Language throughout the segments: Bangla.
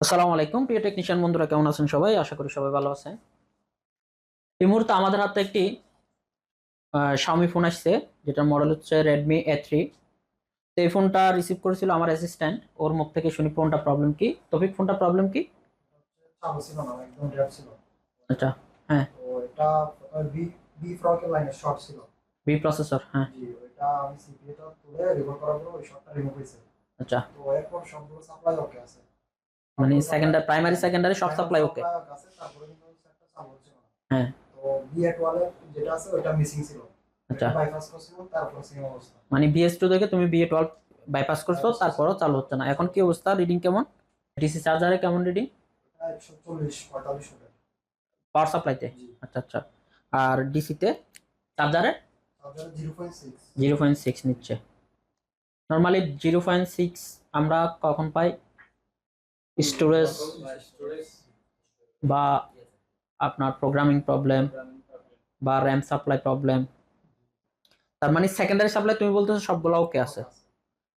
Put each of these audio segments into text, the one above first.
আসসালামু আলাইকুম প্রিয় টেকনিশিয়ান বন্ধুরা কেমন আছেন সবাই? আশা করি সবাই ভালো আছেন। এই মুহূর্তে আমাদের হাতে একটি শাওমি ফোন আসছে যেটার মডেল হচ্ছে রেডমি এ থ্রি তো এই ফোনটা রিসিভ করেছিল আমার অ্যাসিস্ট্যান্ট ওর মুখ থেকে শুনি ফোনটা প্রবলেম কি? টপিক ফোনটা প্রবলেম কি? আচ্ছা হ্যাঁ। বি প্রসেসর হ্যাঁ। আচ্ছা। তো এরপর সবগুলো সাপ্লাই ওকে আছে। মানে সেকেন্ডারি প্রাইমারি সেকেন্ডারি সব সাপ্লাই ওকে Supply আছে তারপরে কিন্তু সেটটা চালু হচ্ছে না হ্যাঁ। তো ওয়ালে যেটা আছে ওইটা মিসিং ছিল। আচ্ছা। বাইপাস করছিল তারপর সেম অবস্থা। মানে বিএস টু থেকে তুমি বিএ টুয়েলভ বাইপাস করছ তারপরও চালু হচ্ছে না। এখন কি অবস্থা? রিডিং কেমন? ডিসি চার্জারে কেমন রিডিং ওটা পাওয়ার সাপ্লাইতে আচ্ছা আচ্ছা। আর ডিসিতে চার্জারে জিরো পয়েন্ট সিক্স নিচ্ছে। নর্মালি জিরো পয়েন্ট সিক্স আমরা কখন পাই? স্টোরেজ বা আপনার প্রোগ্রামিং প্রবলেম বা র্যাম সাপ্লাই প্রবলেম তার মানে সেকেন্ডারি সাপ্লাই তুমি বলতেছো সবগুলো ওকে আছে।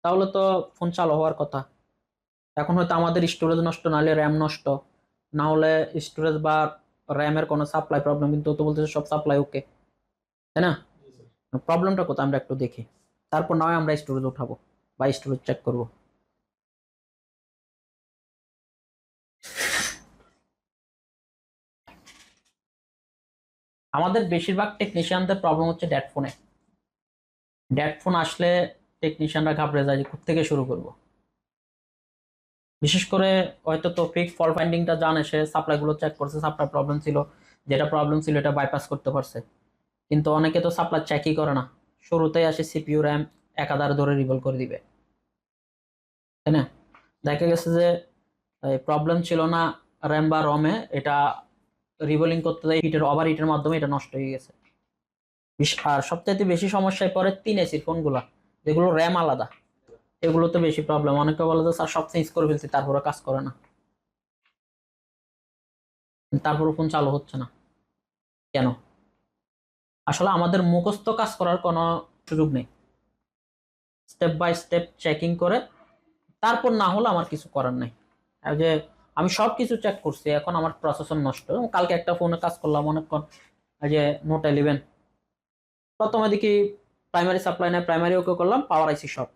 তাহলে তো ফোন চালু হওয়ার কথা। এখন হয়তো আমাদের স্টোরেজ নষ্ট নাহলে র্যাম নষ্ট। না হলে স্টোরেজ বা র্যামের কোনো সাপ্লাই প্রবলেম কিন্তু তো বলতেছে সব সাপ্লাই ওকে তাই না? প্রবলেমটা কোথায়? আমরা একটু দেখি। তারপর নয় আমরা স্টোরেজ উঠাবো বা স্টোরেজ চেক করব। আমাদের বেশিরভাগ টেকনিশিয়ানদের প্রবলেম হচ্ছে ড্যাট ফোনে আসলে টেকনিশিয়ানরা ঘাবড়ে যায় যে থেকে শুরু করব। বিশেষ করে হয়তো তৌফিক ফল ফাইন্ডিংটা জানে, সে সাপ্লাইগুলো চেক করছে সাপ্লাই প্রবলেম ছিল, যেটা প্রবলেম ছিল এটা বাইপাস করতে পারছে। কিন্তু অনেকে তো সাপ্লাই চেকই করে না। শুরুতেই আসে সিপিইউ র্যাম একাধারে ধরে রিভল করে দিবে। তাই না? দেখা গেছে যে প্রবলেম ছিল না র্যাম বা রমে এটা রিভলিং করতে দেয় হিটের ওভার হিটের মাধ্যমে এটা নষ্ট হয়ে গেছে। আর সবচাইতে বেশি সমস্যায় পড়ে তিন এসির ফোনগুলা, যেগুলো র্যাম আলাদা। এগুলো তো বেশি প্রবলেম অনেকে বলে যে, স্যার, সব চেঞ্জ করে ফেলছি তারপরে কাজ করে না। তারপরে ফোন চালু হচ্ছে না। কেন? আসলে আমাদের মুখস্থ কাজ করার কোনো সুযোগ নেই। স্টেপ বাই স্টেপ চেকিং করে, তারপর না হলে আমার কিছু করার নেই। যে আমি সব কিছু চেক করছি, এখন আমার প্রসেসর নষ্ট। কালকে একটা ফোনে কাজ করলাম অনেকক্ষণ যে নোট ইলেভেন প্রথমে দেখি প্রাইমারি সাপ্লাই নেয় প্রাইমারি ওকে করলাম পাওয়ার আইসি সব।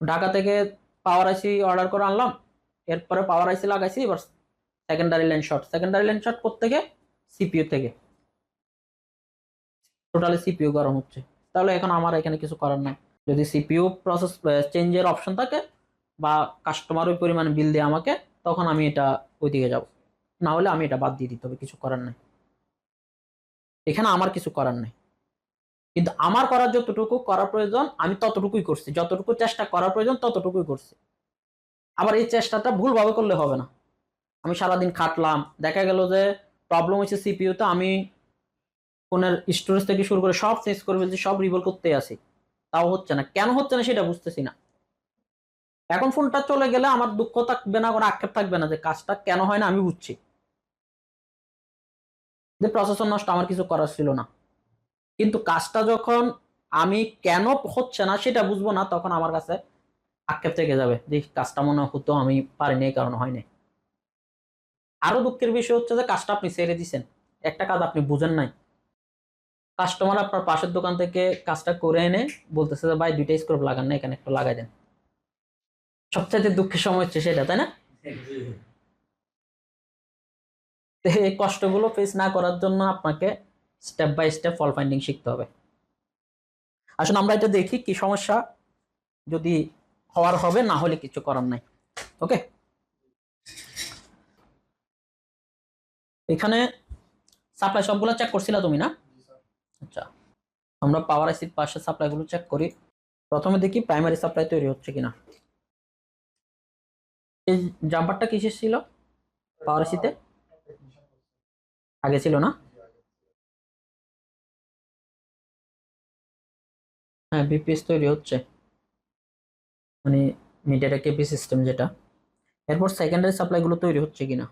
ঢাকা থেকে পাওয়ার আইসি অর্ডার করে আনলাম, এরপরে পাওয়ার আইসি লাগাইছি, এবার secondary line short secondary line short থেকে। সিপিইউ থেকে টোটালি সিপিইউ গরম হচ্ছে। তাহলে এখন আমার এখানে কিছু করার নাই। যদি সিপিইউ প্রসেস চেঞ্জের অপশন থাকে, বা কাস্টমার ওই পরিমাণ বিল দেয় আমাকে তখন আমি এটা ওইদিকে যাব। না হলে আমি এটা বাদ দিয়ে দিতে হবে, কিছু করার নাই। এখানে আমার কিছু করার নাই। কিন্তু আমার করার যতটুকু করার প্রয়োজন, আমি ততটুকুই করছি। যতটুকু চেষ্টা করার প্রয়োজন, ততটুকুই করছি। আবার এই চেষ্টাটা ভুলভাবে করলে হবে না। আমি সারাদিন খাটলাম, দেখা গেল যে প্রবলেম হচ্ছে সিপিইউতে আমি ফোনের স্টোরেজ থেকে শুরু করে সব চেঞ্জ করে ফেলছি, সব রিভল করতে আসি তাও হচ্ছে না। কেন হচ্ছে না সেটা বুঝতেছি না। এখন ফোনটা চলে গেলে আমার দুঃখ থাকবে না, কোনো আক্ষেপ থাকবে না যে কাজটা কেন হয় না আমি বুঝছি। যে প্রসেসর নষ্ট আমার কিছু করার ছিল না। কিন্তু কাজটা যখন আমি কেন হচ্ছে না সেটা বুঝব না, তখন আমার কাছে আক্ষেপ থেকে যাবে যে কাজটা মনে হতো, আমি পারিনি, এই কারণে হয়নি। আরও দুঃখের বিষয় হচ্ছে যে কাজটা আপনি ছেড়ে দিছেন। একটা কাজ আপনি বুঝেন নাই। কাস্টমার আপনার পাশের দোকান থেকে কাজটা করে এনে বলতেছে যে, ভাই, দুইটা স্ক্রুপ লাগান না, এখানে একটু লাগাই দেন। সবচাইতে দুঃখের সময় হচ্ছে সেটা, তাই না? এই কষ্টগুলো ফেস না করার জন্য আপনাকে step by step fault finding শিখতে হবে। আসলে আমরা এটা দেখি কি সমস্যা যদি হওয়ার হবে, না হলে কিছু করার নাই। ওকে এখানে সাপ্লাই সবগুলো চেক করছিলা তুমি, না? আচ্ছা আমরা পাওয়ার আইসির পাশে সাপ্লাইগুলো চেক করি। প্রথমে দেখি প্রাইমারি সাপ্লাই তৈরি হচ্ছে কিনা। এই জাম্পারটা কিসের ছিল? পাওয়ার আইসিতে আগে ছিল না? হ্যাঁ বিপিএস তৈরি হচ্ছে। মানে মিডিয়াটা কেপি সিস্টেম যেটা। এরপর সেকেন্ডারি সাপ্লাইগুলো তৈরি হচ্ছে কিনা?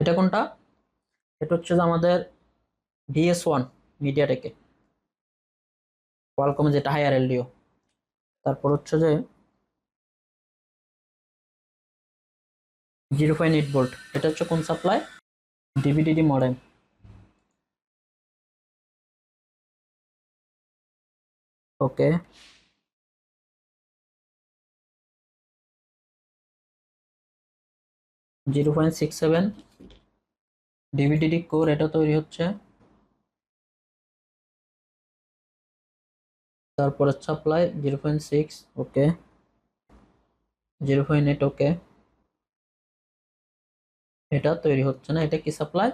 এটা কোনটা? এটা হচ্ছে যে আমাদের ডিএস ওয়ান মিডিয়াটেকে কোয়ালকমে যেটা হায়ার এলডিও তারপর হচ্ছে যে জিরো পয়েন্ট এইট বোল্ট এটা হচ্ছে কোন supply DBDD modem okay zero point six seven DBDD core এটা তৈরি হচ্ছে। তারপরে supply zero point six okay zero point eight okay এটা তৈরি হচ্ছে না, এটা কি সাপ্লাই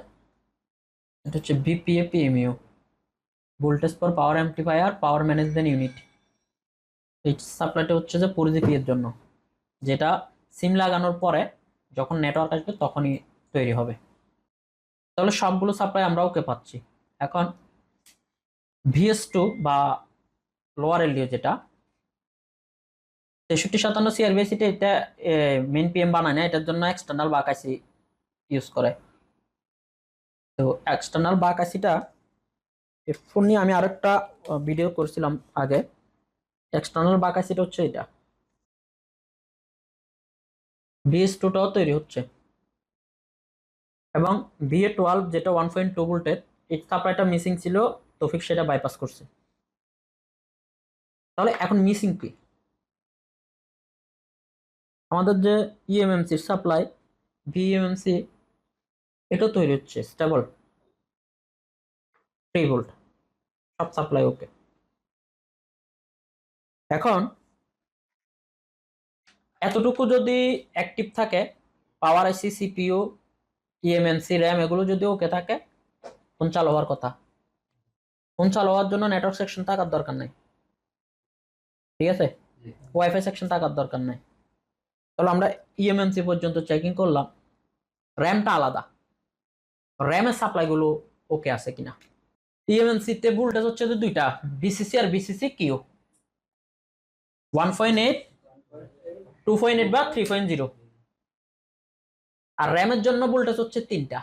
এটা হচ্ছে বিপিএ পিএমইউ ভোল্টেজ পর power amplifier power management unit এই সাপ্লাইটা হচ্ছে যে পরিধিপি এর জন্য, যেটা সিম লাগানোর পরে যখন নেটওয়ার্ক আসবে তখনই তৈরি হবে। তাহলে সবগুলো সাপ্লাই আমরা ওকে পাচ্ছি। এখন ভিএস টু বা লোয়ার এলডিও যেটা, তেষট্টি সাতান্ন সিআরবিএসিটা এটা মেন পিএম বানায় না, এটার জন্য এক্সটার্নাল বাকাইসি ইউজ করে। তো এক্সটার্নাল বাকাইসিটা ফোন নিয়ে আমি আরেকটা ভিডিও করছিলাম আগে। এক্সটার্নাল বাকাইসিটা হচ্ছে এটা। বিএস টুটাও তৈরি হচ্ছে। এবং বিএ টুয়েলভ যেটা ওয়ান পয়েন্ট টু ভোল্টের এই সাপ্লাইটা মিসিং ছিল তফিক সেটা বাইপাস করছে। তাহলে এখন মিসিং কি? আমাদের যে ইএমএমসির সাপ্লাই ভিএমএমসি এটা তৈরি হচ্ছে স্টেবল থ্রি ভোল্ট সব সাপ্লাই ওকে এখন এতটুকু যদি অ্যাক্টিভ থাকে power IC CPU eMMC RAM এগুলো যদি ওকে থাকে ফোন চালু হওয়ার কথা। ফোন চালু হওয়ার জন্য নেটওয়ার্ক সেকশন থাকার দরকার নেই। ঠিক আছে? ওয়াইফাই সেকশন থাকার দরকার নেই। তাহলে আমরা ইএমএমসি পর্যন্ত চেকিং করলাম। র্যামটা আলাদা। র্যামের সাপ্লাইগুলো ওকে আছে কিনা? ইএমএমসি তে ভোল্টেজ হচ্ছে যে দুইটা বিসিসি আর BCC Q one point eight two point eight বা থ্রি পয়েন্ট জিরো আর র্যামের জন্য ভোল্টেজ হচ্ছে তিনটা।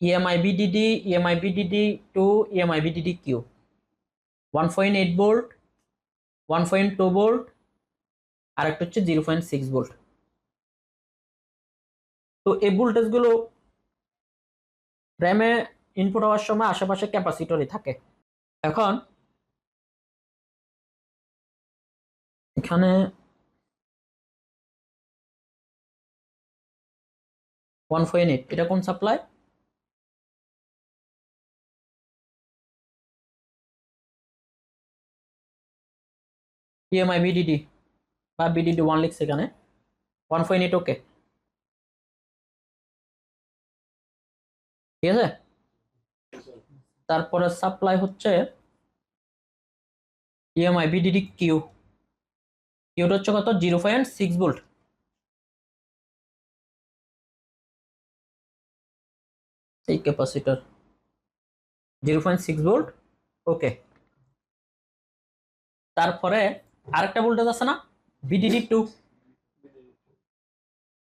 E EMI BDD EMI BDD two EMI BDD Q one point eight volt one point two volt আর একটা হচ্ছে জিরো পয়েন্ট সিক্স ভোল্ট তো এই ভোল্টেজগুলো র্যামে ইনপুট হওয়ার সময় আশেপাশে ক্যাপাসিটরই থাকে। এখন এখানে ওয়ান পয়েন্ট এইট এটা কোন সাপ্লাই ইএমআই বিডিডি বা বিডিডি ওয়ান লিখছে এখানে ওয়ান পয়েন্ট এইট ওকে ঠিক আছে? তারপরে সাপ্লাই হচ্ছে ইএমআই বিডিডি কিউ কিউটা হচ্ছে কত? জিরো পয়েন্ট সিক্স ভোল্ট এই capacitor zero point six volt okay তারপরে আরেকটা ভোল্টেজ আছে না? বিডিডি টু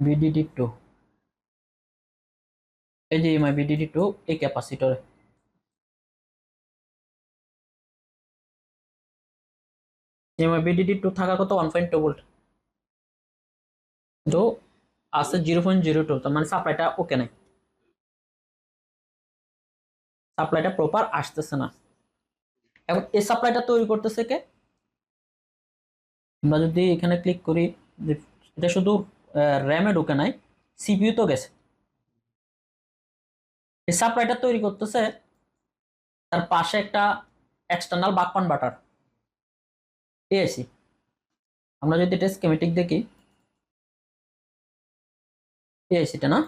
বিডিডি টু এই যে ইএমআই বিডিডি টু এই ক্যাপাসিটরে ইএমআই বিডিডি টু থাকা কত? ওয়ান পয়েন্ট টু ভোল্ট তো আছে জিরো পয়েন্ট জিরো টু তার মানে সাপ্লাইটা ওকে নাই। সাপ্লাইটা প্রপার আসতেছে না। এখন এই সাপ্লাইটা তৈরি করতেছে কে? আমরা যদি এখানে ক্লিক করি, যে এটা শুধু র্যামে ঢুকে নাই সিপিইউ তো গেছে। এই সাপ্লাইটা তৈরি করতেছে তার পাশে একটা এক্সটার্নাল বাক কনভার্টার এসি আমরা যদি এটা স্কেমেটিক দেখি এসিটা না?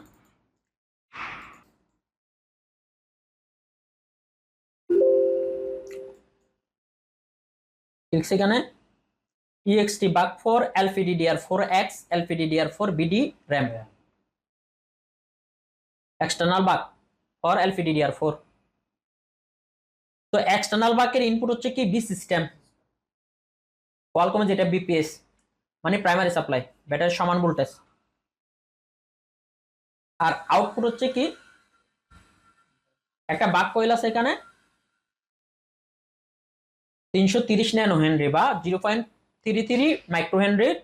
ঠিক সেখানে ext buck for LPDDR four X LPDDR four BD RAM external buck for LPDDR four তো এক্সটার্নাল বাকের ইনপুট হচ্ছে কি? বি সিস্টেম কোয়ালকমে যেটা বিপিএস মানে প্রাইমারি সাপ্লাই ব্যাটারির সমান ভোল্টেজ আর আউটপুট হচ্ছে কি? একটা বাক কয়েল আছে এখানে। তিনশো তিরিশ ন্যানো হেনরি বা zero point three three micro হেনরির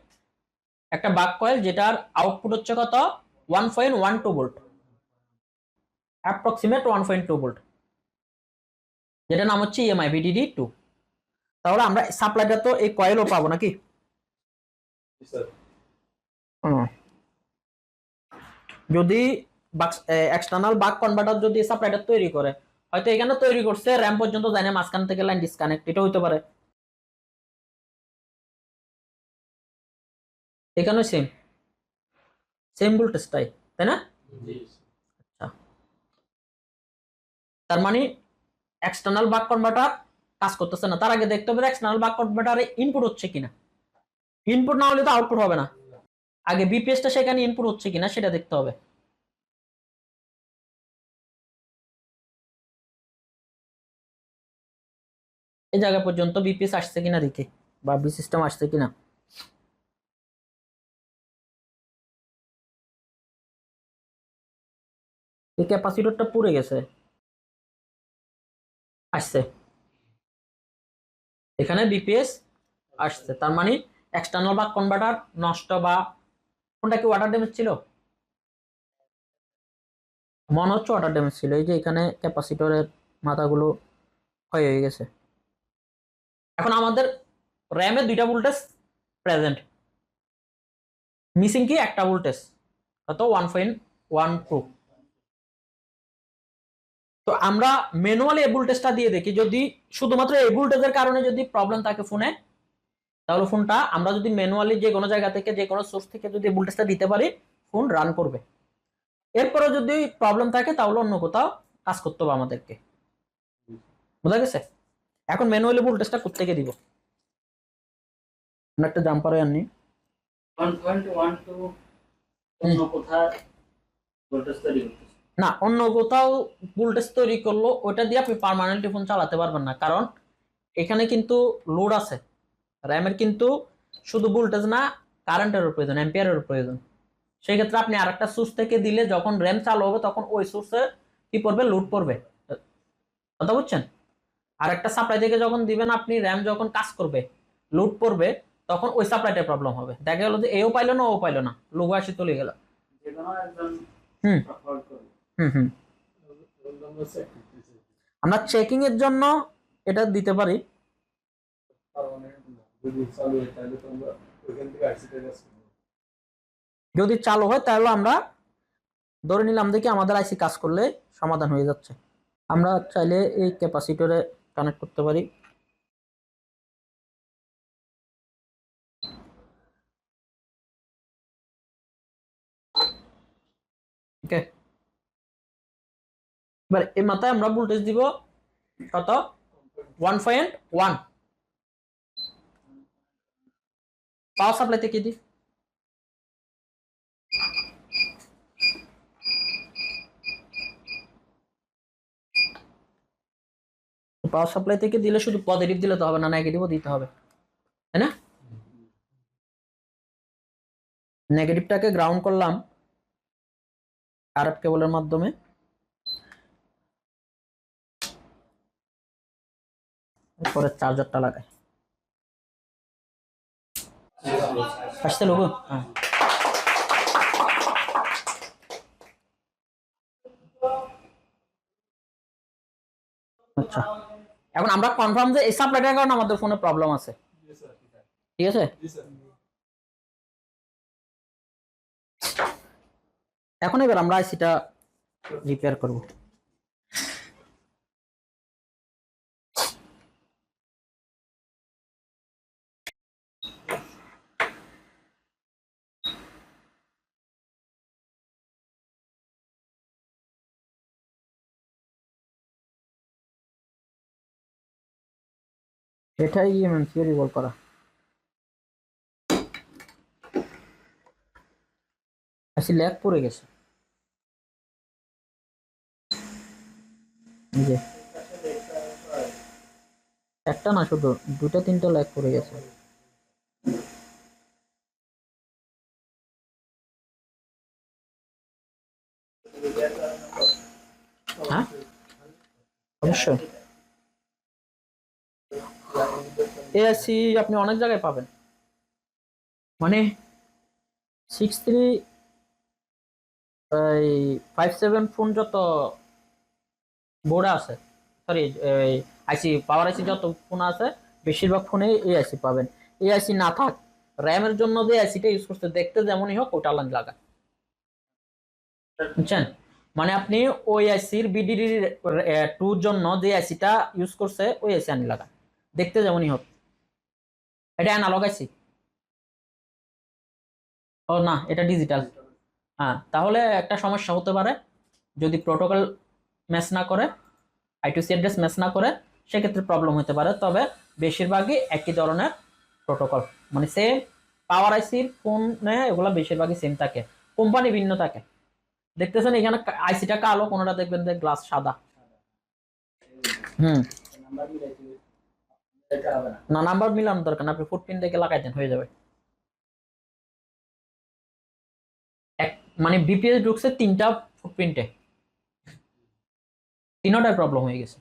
একটা বাক কয়েল যেটার আউটপুট হচ্ছে কত? One point one two volt approximate one point two volt যেটা নাম হচ্ছে ইএমআই ভিডিডি টু তাহলে আমরা সাপ্লাইটা তো এই কয়েলও পাবো নাকি। যদি এক্সটার্নাল বাক কনভার্টার যদি সাপ্লাইটা তৈরি করে হয়তো এখানে তৈরি করছে র্যাম পর্যন্ত যায় না মাঝখান থেকে লাইন ডিসকানেক্ট এটা হইতে পারে। এখানেও সেম সেম ভোল্টেজটাই তাই না? আচ্ছা। তার মানে এক্সটার্নাল বাক কনভার্টার কাজ করতেছে না। তার আগে দেখতে হবে এক্সটার্নাল বাক কনভার্টারে ইনপুট হচ্ছে কিনা। ইনপুট না হলে তো আউটপুট হবে না। আগে বিপিএসটা সেখানে ইনপুট হচ্ছে কিনা সেটা দেখতে হবে। এই জায়গা পর্যন্ত বিপিএস আসছে কিনা দেখি বা বি সিস্টেম আসছে কিনা। এই ক্যাপাসিটরটা পুড়ে গেছে। আসছে। এখানে বিপিএস আসছে। তার মানে এক্সটার্নাল বা কনভার্টার নষ্ট বা কোনটা কি ওয়াটার ড্যামেজ ছিল? মনে হচ্ছে ওয়াটার ড্যামেজ ছিল। এই যে এখানে ক্যাপাসিটরের মাথাগুলো ক্ষয় হয়ে গেছে। এখন আমাদের র্যামে দুইটা ভোল্টেজ প্রেজেন্ট মিসিং কি? একটা ভোল্টেজ কত? ওয়ান পয়েন্ট ওয়ান টু তো আমরা ম্যানুয়ালি এই ভোল্টেজটা দিয়ে দেখি। যদি শুধুমাত্র এই ভোল্টেজের কারণে যদি প্রবলেম থাকে ফোনে তাহলে ফোনটা আমরা যদি ম্যানুয়ালি যে কোনো জায়গা থেকে যে কোনো সোর্স থেকে যদি ভোল্টেজটা দিতে পারি ফোন রান করবে। এরপরে যদি প্রবলেম থাকে তাহলে অন্য কোথাও কাজ করতে হবে আমাদেরকে। বোঝা গেছে? এখন ম্যানুয়ালি ভোল্টেজটা কোথেকে দিব? আমরা একটা জাম্পার আনি ওয়ান পয়েন্ট ওয়ান টু অন্য কোথায় না অন্য কোথাও ভোল্টেজ তৈরি করল ওটা দিয়ে আপনি পার্মানেন্টলি ফোন চালাতে পারবেন না। কারণ এখানে কিন্তু লোড আছে। র্যামের কিন্তু শুধু ভোল্টেজ না কারেন্টেরও প্রয়োজন অ্যাম্পিয়ারেরও প্রয়োজন। সেই ক্ষেত্রে আপনি আরেকটা সুইচ থেকে দিলে যখন র্যাম চালু হবে তখন ওই সুইচে কি পড়বে? লোড পড়বে। কথা বুঝছেন? আর একটা সাপ্লাই থেকে যখন দিবেন আপনি র্যাম যখন কাজ করবে লোড পড়বে তখন ওই সাপ্লাইটার প্রবলেম হবে। দেখা গেল যে এও পাইলো না ও পাইলো না। লোগো আসি চলে গেল। হুম। আমরা চেকিং এর জন্য এটা দিতে পারি। যদি চালু হয়, তাহলে আমরা ধরে নিলাম দেখি আমাদের আইসি কাজ করলে সমাধান হয়ে যাচ্ছে। আমরা চাইলে এই ক্যাপাসিটরে কানেক্ট করতে পারি ওকে এবার এই মাথায় আমরা ভোল্টেজ দিব কত? One point one power supply থেকে দিই? পাওয়ার সাপ্লাই থেকে দিলে শুধু পজিটিভ দিলে তো হবে না নেগেটিভও দিতে হবে, তাই না? নেগেটিভটাকে গ্রাউন্ড করলাম আরএফ কেবলের মাধ্যমে। এরপরে চার্জারটা লাগাই। আসতে লোক হ্যাঁ। আচ্ছা। এখন আমরা কনফার্ম যে এই সাপ্লাইটার কারণে আমাদের ফোনে প্রবলেম আছে। ঠিক আছে? এখন এবার আমরা আইসিটা রিপেয়ার করব। এটাই ইএমএমসি রিভলভ করা। আইসি ল্যাগ পড়ে গেছে। যে। একটা না, শুধু দুটা তিনটা ল্যাগ পড়ে গেছে। হ্যাঁ? অবশ্যই। এআইসি আপনি অনেক জায়গায় পাবেন। মানে সিক্স থ্রি এই ফাইভ সেভেন ফোন যত বোর্ড আছে সরি আইসি পাওয়ার আইসি যত ফোন আছে, বেশিরভাগ ফোনে এই আইসি পাবেন। এই আইসি না থাক র্যামের জন্য যে আইসিটা ইউজ করতে দেখতে যেমনই হোক, ওটা আলাদা লাগা। বুঝছেন? মানে আপনি ওই আইসির বিডিডি টুর জন্য যে আইসিটা ইউজ করছে, ওই আইসি আনি লাগা। দেখতে যেমনই হোক। এটা অ্যানালগ আইসি ও না, এটা ডিজিটাল হ্যাঁ তাহলে একটা সমস্যা হতে পারে, যদি প্রোটোকল ম্যাচ না করে আইটিসি অ্যাড্রেস ম্যাচ না করে, সেক্ষেত্রে প্রবলেম হতে পারে। তবে বেশিরভাগই একই ধরনের প্রোটোকল মানে সেম পাওয়ার আইসির ফোনে এগুলো বেশিরভাগই সেম থাকে। কোম্পানি ভিন্ন থাকে। দেখতেছেন এখানে আইসিটা কালো, কোনোটা দেখবেন যে গ্লাস সাদা। হুম নাম্বার মিলাইতে এটা হবে না। না নাম্বার মিলানোর দরকার না আপনি ফুটপিন থেকে লাগাই দেন হয়ে যাবে। এক মানে বিপিএস ঢুকছে তিনটা ফুটপ্রিন্টে তিনোটায় প্রবলেম হয়ে গেছে।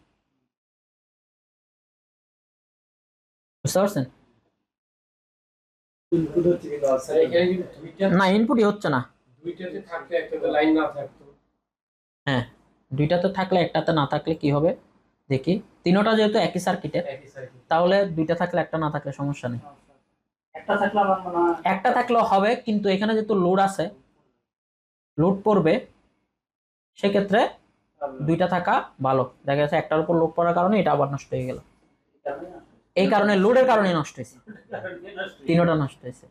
বুঝতে পারছেন? না ইনপুটই হচ্ছে না। দুইটাতে থাকলে একটাতে লাইন না থাকতো। হ্যাঁ দুইটাতে থাকলে একটাতে না থাকলে কি হবে? দেখি। তিনোটা যেহেতু একই সার্কিটের তাহলে দুইটা থাকলে একটা না থাকলে সমস্যা নেই। একটা থাকলে আমার একটা থাকলেও হবে কিন্তু এখানে যেহেতু লোড আছে লোড পড়বে সেক্ষেত্রে দুইটা থাকা ভালো। দেখা যাচ্ছে একটার উপর লোড পড়ার কারণে এটা আবার নষ্ট হয়ে গেল। এই কারণে লোডের কারণে নষ্ট হয়েছে। তিনোটা নষ্ট হয়েছে।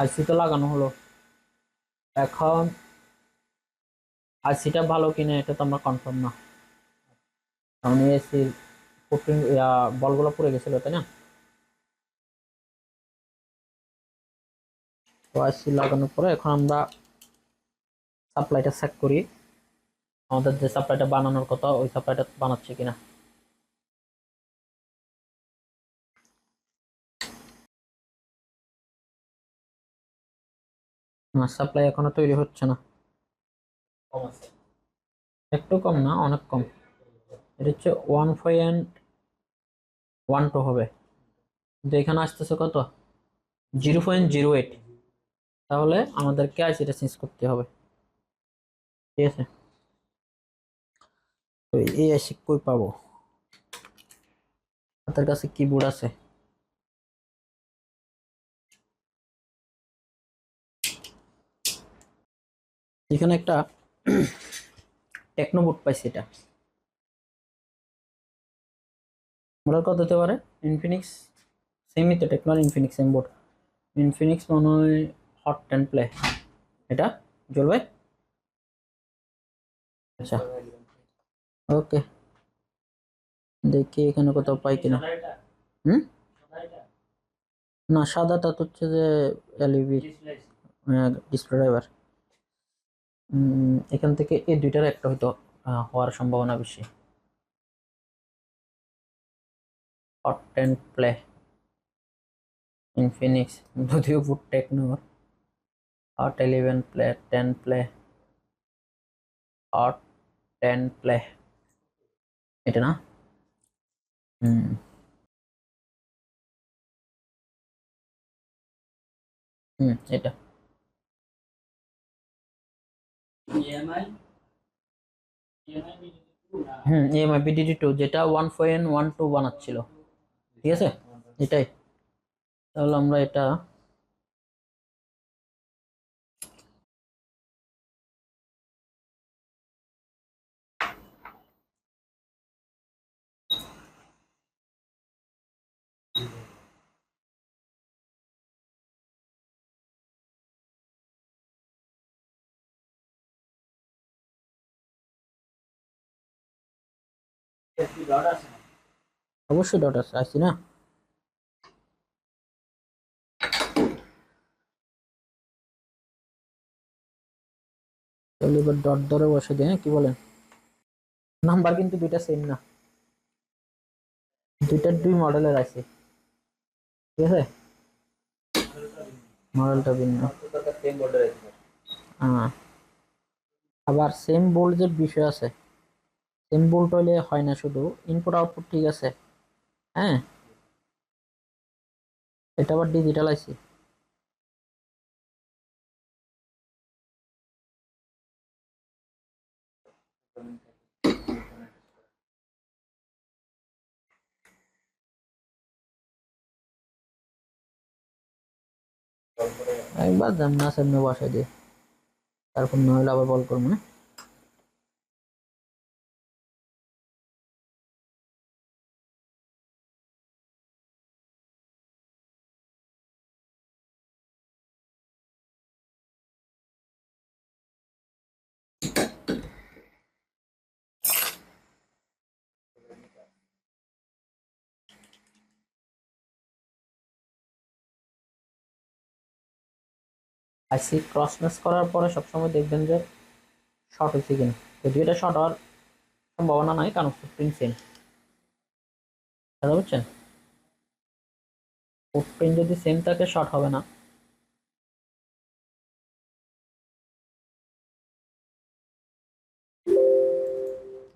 আইসি তো লাগানো হলো। এখন আইসিটা ভালো কিনা এটা তো আমরা কনফার্ম না। কারণ এসি ফুটিং বলগুলো পড়ে গেছিল, তাই না? তো আইসি লাগানোর পরে এখন আমরা সাপ্লাইটা চেক করি। আমাদের যে সাপ্লাইটা বানানোর কথা, ওই সাপ্লাইটা বানাচ্ছে কিনা। সাপ্লাই এখনও তৈরি হচ্ছে না। একটু কম না অনেক কম। এটা হচ্ছে ওয়ান পয়েন্ট ওয়ান টু হবে। কিন্তু এখানে আসতেছে কত? জিরো পয়েন্ট জিরো এইট তাহলে আমাদেরকে আইসিটা চেঞ্জ করতে হবে। ঠিক আছে? তো এই আইসি কই পাবো? আপনার কাছে কিবোর্ড আছে। এখানে একটা টেকনোবোর্ড পাইছি এটা। মডেল কত হতে পারে? ইনফিনিক্স সেমই তো টেকনোর ইনফিনিক্স সেম বোর্ড ইনফিনিক্স মনে হয় হট টেন প্লে এটা? জ্বলবে আচ্ছা। ওকে। দেখি এখানে কোথাও পাই কিনা। হুম? না, সাদাটা তো হচ্ছে যে এলইবি ডিসপ্লে ড্রাইভার এখান থেকে এই দুইটার একটা হয়তো হওয়ার সম্ভাবনা বেশি। প্লে ইনফিনিক্স যদিও boot টেকনোর hot eleven play ten play hot ten play এটা না? হুম। হুম, এটা। হুম ইএমআই বিডিডি টু যেটা ওয়ান পয়েন্ট ওয়ান টু বানাচ্ছিল ঠিক আছে? এটাই। তাহলে আমরা এটা অবশ্যই ডট আছে আসছি না? তাহলে এবার ডট ধরে বসে দিই হ্যাঁ কি বলেন? নাম্বার কিন্তু দুইটা সেম না। দুইটার দুই মডেলের আছে। ঠিক আছে? মডেলটা ভিন্ন। হ্যাঁ আবার সেম বোল্ডের বিষয় আছে। সেম বোল্ট হইলে হয় না শুধু ইনপুট আউটপুট ঠিক আছে। হ্যাঁ? এটা আবার ডিজিটাল আইসি একবার জামনা সামনে বসাই দিয়ে তারপর নইলে আবার বল করব হ্যাঁ আইসি ক্রস ম্যাচ করার পরে সবসময় দেখবেন যে শর্ট হয়েছে কিনা। যদিও এটা শর্ট হওয়ার সম্ভাবনা নাই, কারণ ফুটপ্রিন্ট সেম বুঝতে পারছেন ফুটপ্রিন্ট যদি সেম থাকে শর্ট হবে না।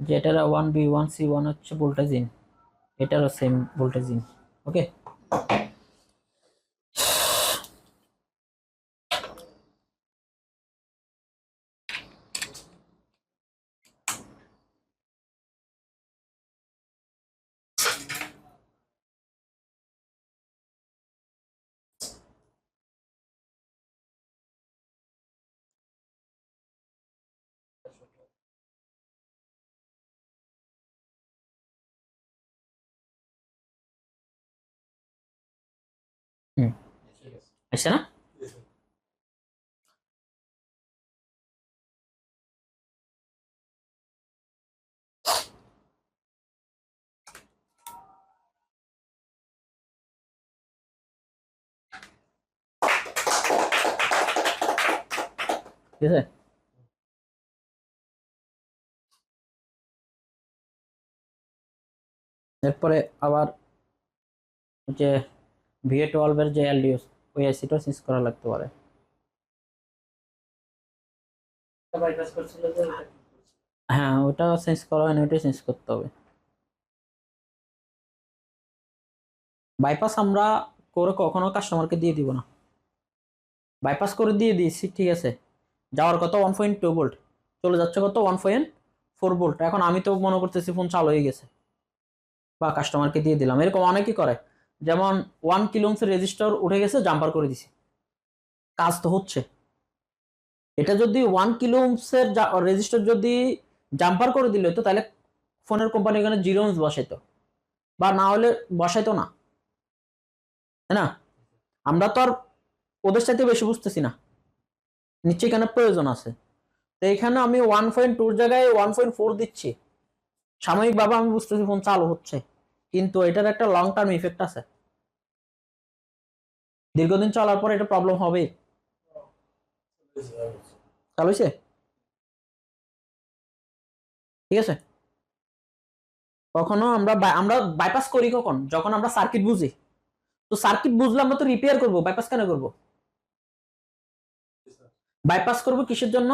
যেটার one B one C one হচ্ছে ভোল্টেজ ইন এটারও সেম ভোল্টেজ ইন ওকে আসছে না? ঠিক আছে? এরপরে আবার যে ভিএ টুয়েলভের যে এলডিওস ওই আইসিটাও চেঞ্জ করা লাগতে পারে? হ্যাঁ ওটা চেঞ্জ করা হয় ওটা চেঞ্জ করতে হবে। বাইপাস আমরা করে কখনো কাস্টমারকে দিয়ে দিব না। বাইপাস করে দিয়ে দিয়েছি, ঠিক আছে। যাওয়ার কথা ওয়ান পয়েন্ট টু ভোল্ট চলে যাচ্ছে কত? ওয়ান পয়েন্ট ফোর ভোল্ট এখন আমি তো মনে করতেছি ফোন চালু হয়ে গেছে। বা কাস্টমারকে দিয়ে দিলাম। এরকম অনেকেই করে। যেমন ওয়ান কিলোমসের রেজিস্টার উঠে গেছে জাম্পার করে দিছি। কাজ তো হচ্ছে। এটা যদি ওয়ান কিলোমসের রেজিস্টার যদি জাম্পার করে দিলে, তো তাহলে ফোনের কোম্পানি এখানে জিরো ওমস বসাইতো। বা না হলে বসাইতো না। তাই না? আমরা তো আর ওদের সাথে বেশি বুঝতেছি না। নিশ্চয়ই এখানে প্রয়োজন আছে। তো এখানে আমি ওয়ান পয়েন্ট টুর জায়গায় ওয়ান পয়েন্ট ফোর দিচ্ছি। সাময়িকভাবে আমি বুঝতেছি ফোন চালু হচ্ছে। কিন্তু এটার একটা লং টার্ম ইফেক্ট আছে। দীর্ঘদিন চলার পর এটা প্রবলেম হবে। চালু হয়েছে ঠিক আছে? কখনো আমরা আমরা বাইপাস করি কখন? যখন আমরা সার্কিট বুঝি। তো সার্কিট বুঝলে আমরা তো রিপেয়ার করব। বাইপাস কেন করব? বাইপাস করব কিসের জন্য?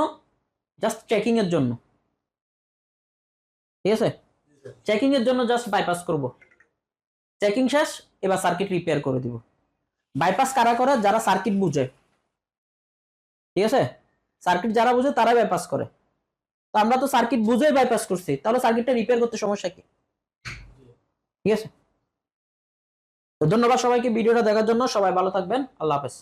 জাস্ট চেকিং এর জন্য। ঠিক আছে? চেকিং এর জন্য জাস্ট বাইপাস করব। চেকিং শেষ, এবার সার্কিট রিপেয়ার করে দিব। বাইপাস কারা করে? যারা সার্কিট বুঝে। ঠিক আছে? সার্কিট যারা বুঝে তারা বাইপাস করে। তো আমরা তো সার্কিট বুঝেই বাইপাস করছি। তাহলে সার্কিটটা রিপেয়ার করতে সমস্যা কি? ঠিক আছে? তো ধন্যবাদ সবাইকে ভিডিওটা দেখার জন্য। সবাই ভালো থাকবেন। আল্লাহ হাফেজ।